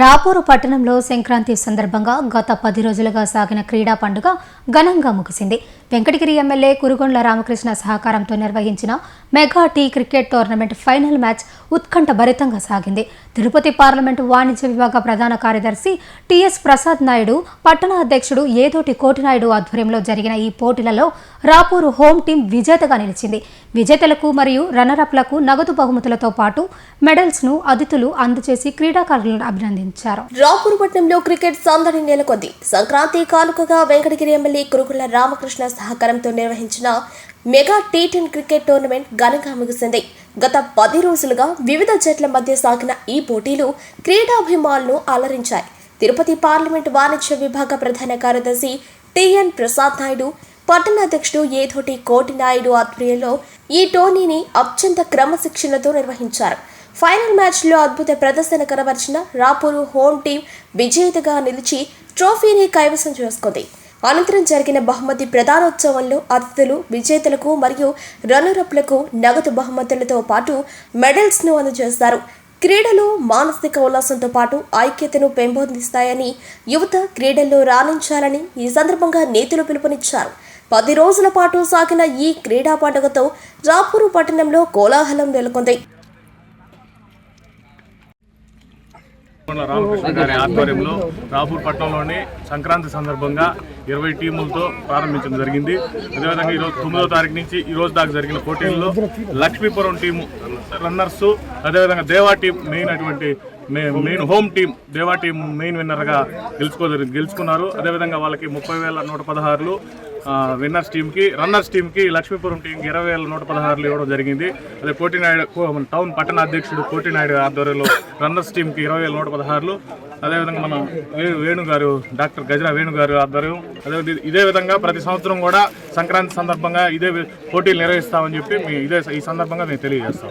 రాపూరు పట్టణంలో సంక్రాంతి సందర్భంగా గత పది రోజులుగా సాగిన క్రీడా పండుగ ఘనంగా ముగిసింది. వెంకటగిరి ఎమ్మెల్యే కురుగొండ్ల రామకృష్ణ సహకారంతో నిర్వహించిన mega T cricket tournament final match ఉత్కంఠ భరితంగా సాగింది. తిరుపతి పార్లమెంటు వాణిజ్య విభాగ ప్రధాన కార్యదర్శి టిఎస్ ప్రసాద్ నాయుడు పట్టణ అధ్యక్షుడు ఏదోటి కోటినాయుడు ఆధ్వర్యంలో జరిగిన ఈ పోటీలలో రాపూరు హోమ్ టీం విజేతగా నిలిచింది. విజేతలకు మరియు రన్నరప్లకు నగదు బహుమతులతో పాటు మెడల్స్ను అతిథులు అందజేసి క్రీడాకారులను అభినందించారు. రాపూర్పట్నంలో క్రికెట్ సందడి నెలకొంది. సంక్రాంతి కానుకగా వెంకటగిరి ఎమ్మెల్యే కురుగుల రామకృష్ణ సహకారంతో నిర్వహించిన mega T ten cricket tournament ఘనంగా ముగిసింది. గత పది రోజులుగా వివిధ జట్ల మధ్య సాగిన ఈ పోటీలు క్రీడాభిమానులను అలరించాయి. తిరుపతి పార్లమెంట్ వాణిజ్య విభాగ ప్రధాన కార్యదర్శి టిఎన్ ప్రసాద్ నాయుడు పట్టణ అధ్యక్షుడు ఏధోటి కోటి నాయుడు ఆధ్వర్యంలో ఈ టోర్నీని అత్యంత క్రమశిక్షణతో నిర్వహించారు. ఫైనల్ మ్యాచ్లో అద్భుత ప్రదర్శన కనబరిచిన రాపూరు హోమ్ టీం విజేతగా నిలిచి ట్రోఫీని కైవసం చేసుకుంది. అనంతరం జరిగిన బహుమతి ప్రధానోత్సవంలో అతిథులు విజేతలకు మరియు రన్నరప్లకు నగదు బహుమతులతో పాటు మెడల్స్ను అందజేస్తారు. క్రీడలు మానసిక ఉల్లాసంతో పాటు ఐక్యతను పెంపొందిస్తాయని యువత క్రీడల్లో రాణించాలని ఈ సందర్భంగా నేతలు పిలుపునిచ్చారు. పది రోజుల పాటు సాగిన ఈ క్రీడా పండుగతో రాపూరు పట్టణంలో కోలాహలం నెలకొంది. రామకృష్ణ గారి ఆధ్వర్యంలో రాపూర్ పట్టణంలోని సంక్రాంతి సందర్భంగా ఇరవై టీములతో ప్రారంభించడం జరిగింది. అదేవిధంగా ఈరోజు తొమ్మిదో తారీఖు నుంచి ఈ రోజు దాకా జరిగిన పోటీల్లో లక్ష్మీపురం టీము రన్నర్స్ అదేవిధంగా దేవా టీం మెయిన్ అటువంటి main home team Deva team main విన్నర్గా గెలుచుకో గెలుచుకున్నారు. అదేవిధంగా వాళ్ళకి ముప్పై వేల నూట పదహారులు విన్నర్స్ టీంకి రన్నర్స్ టీంకి లక్ష్మీపురం టీంకి ఇరవై వేల నూట పదహారులు ఇవ్వడం జరిగింది. అదే కోటినాయుడు టౌన్ పట్టణ అధ్యక్షుడు కోటినాయుడు ఆధ్వర్యంలో రన్నర్స్ టీంకి ఇరవై వేల నూట పదహారులు. అదేవిధంగా మనం వేణు గారు డాక్టర్ గజరా వేణు గారు ఆధ్వర్యం. అదే ఇదే విధంగా ప్రతి సంవత్సరం కూడా సంక్రాంతి సందర్భంగా ఇదే పోటీలు నిర్వహిస్తామని చెప్పి మీ ఇదే ఈ సందర్భంగా మేము తెలియజేస్తాం.